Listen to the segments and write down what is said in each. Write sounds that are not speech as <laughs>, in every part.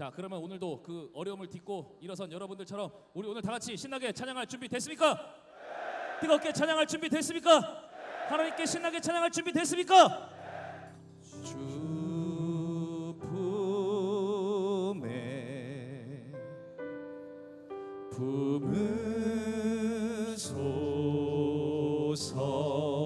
자 그러면 오늘도 그 어려움을 딛고 일어선 여러분들처럼 우리 오늘 다 같이 신나게 찬양할 준비 됐습니까? 뜨겁게 찬양할 준비 됐습니까? 하나님께 신나게 찬양할 준비 됐습니까? 주 품에 품 으소서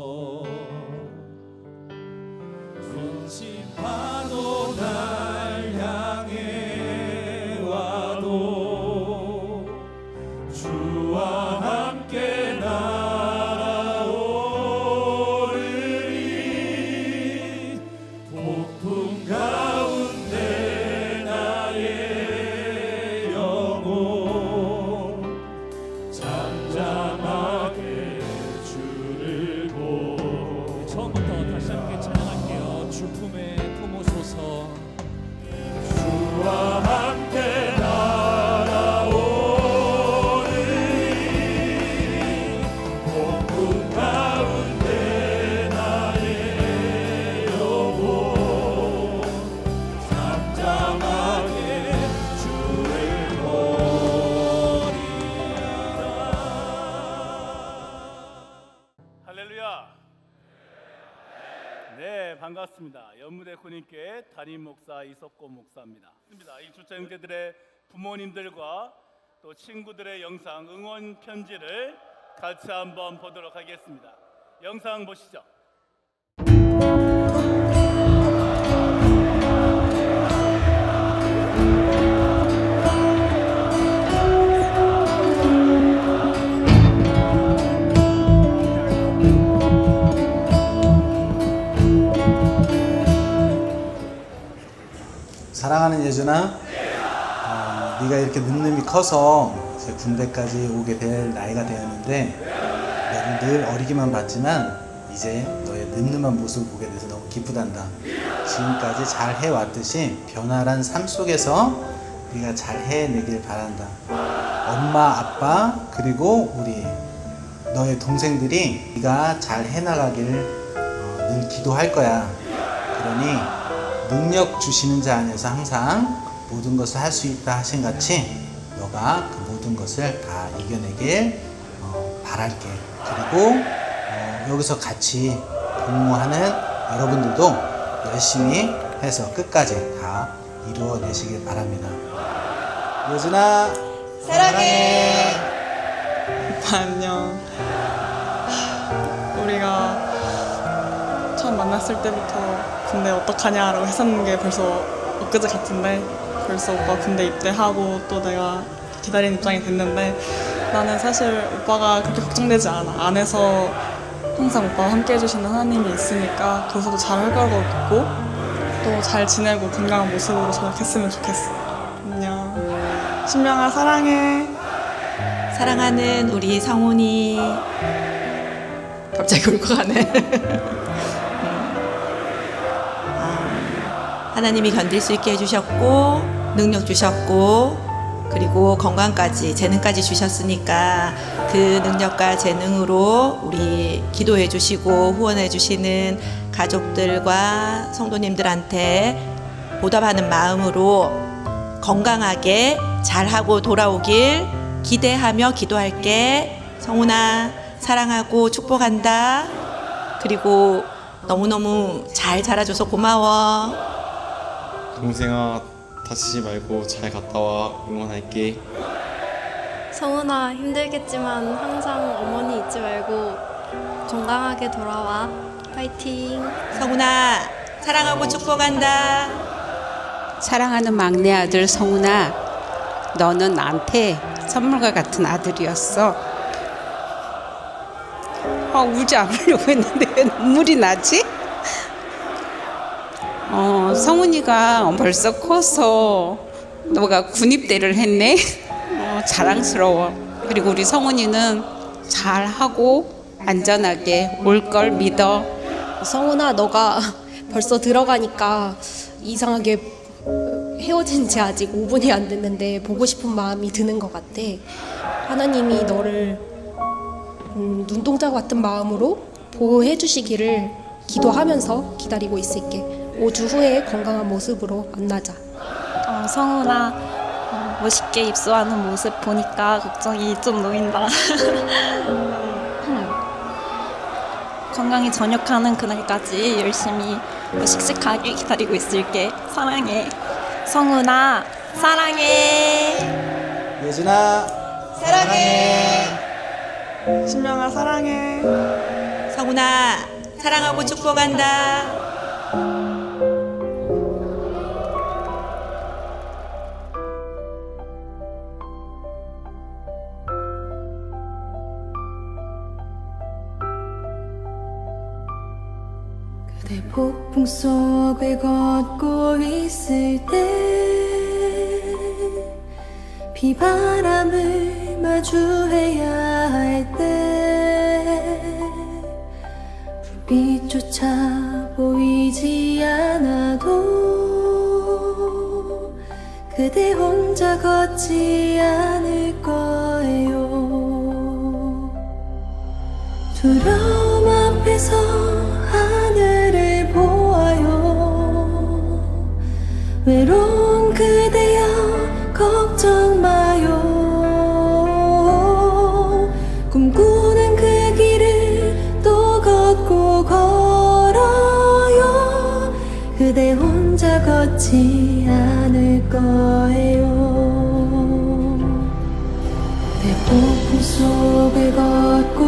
할렐루야. 네, 반갑습니다. 연무대 군인께 담임 목사 이석고 목사입니다. 입니다. 이 주차 형제들의 부모님들과 또 친구들의 영상 응원 편지를 같이 한번 보도록 하겠습니다. 영상 보시죠. 하는 예준아, 어, 네가 이렇게 늠름이 커서 이제 군대까지 오게 될 나이가 되었는데 너는 늘 어리기만 봤지만 이제 너의 늠름한 모습을 보게 돼서 너무 기쁘단다. 지금까지 잘 해왔듯이 변화란 삶 속에서 네가 잘 해내길 바란다. 엄마, 아빠 그리고 우리 너의 동생들이 네가 잘 해나가길 어, 늘 기도할 거야. 그러니 능력 주시는 자 안에서 항상 모든 것을 할 수 있다 하신 같이 너가 그 모든 것을 다 이겨내길 어, 바랄게. 그리고 어, 여기서 같이 근무하는 여러분들도 열심히 해서 끝까지 다 이루어내시길 바랍니다. 요준아 사랑해. 오빠 안녕. 하, 우리가 처음 만났을 때부터 군대 어떡하냐라고 했었는 게 벌써 엊그제 같은데 벌써 오빠 군대 입대하고 또 내가 기다리는 입장이 됐는데 나는 사실 오빠가 그렇게 걱정되지 않아. 안에서 항상 오빠와 함께 해주시는 하나님이 있으니까 거기서도 잘 할 거라고 믿고 또 잘 지내고 건강한 모습으로 전역했으면 좋겠어. 안녕. 신명아 사랑해. 사랑하는 우리 성훈이 갑자기 울컥하네. <laughs> 하나님이 견딜 수 있게 해주셨고 능력 주셨고 그리고 건강까지 재능까지 주셨으니까 그 능력과 재능으로 우리 기도해 주시고 후원해 주시는 가족들과 성도님들한테 보답하는 마음으로 건강하게 잘하고 돌아오길 기대하며 기도할게. 성훈아, 사랑하고 축복한다. 그리고 너무너무 잘 자라줘서 고마워. 동생아 다치지 말고 잘 갔다 와 응원할게 성훈아 힘들겠지만 항상 어머니 잊지 말고 건강하게 돌아와. 파이팅! 성훈아, 사랑하고 축복한다. 사랑하는 막내 아들 성훈아, 너는 나한테 선물과 같은 아들이었어. 아, 울지 않으려고 했는데 왜 눈물이 나지? 어, 성훈이가 벌써 커서 너가 군입대를 했네. 어, 자랑스러워. 그리고 우리 성훈이는 잘하고 안전하게 올 걸 믿어. 성훈아 너가 벌써 들어가니까 이상하게 헤어진 지 아직 5분이 안 됐는데 보고 싶은 마음이 드는 것 같아. 하나님이 너를 눈동자 같은 마음으로 보호해 주시기를 기도하면서 기다리고 있을게. 5주 후에 건강한 모습으로 만나자. 어, 성훈아 어, 멋있게 입수하는 모습 보니까 걱정이 좀 놓인다. <laughs> 건강히 전역하는 그날까지 열심히 어, 씩씩하게 기다리고 있을게. 사랑해. 성훈아 사랑해. 예준아 사랑해. 신명아 사랑해. 성훈아 사랑하고 축복한다. 대 폭풍 속을 걷고 있을 때 비바람을 마주해야 할 때 불빛조차 보이지 않아도 그대 혼자 걷지 않을 거예요. 두려움 앞에서 외로운 그대여 걱정 마요. 꿈꾸는 그 길을 또 걷고 걸어요. 그대 혼자 걷지 않을 거예요. 내 폭풍 속을 걸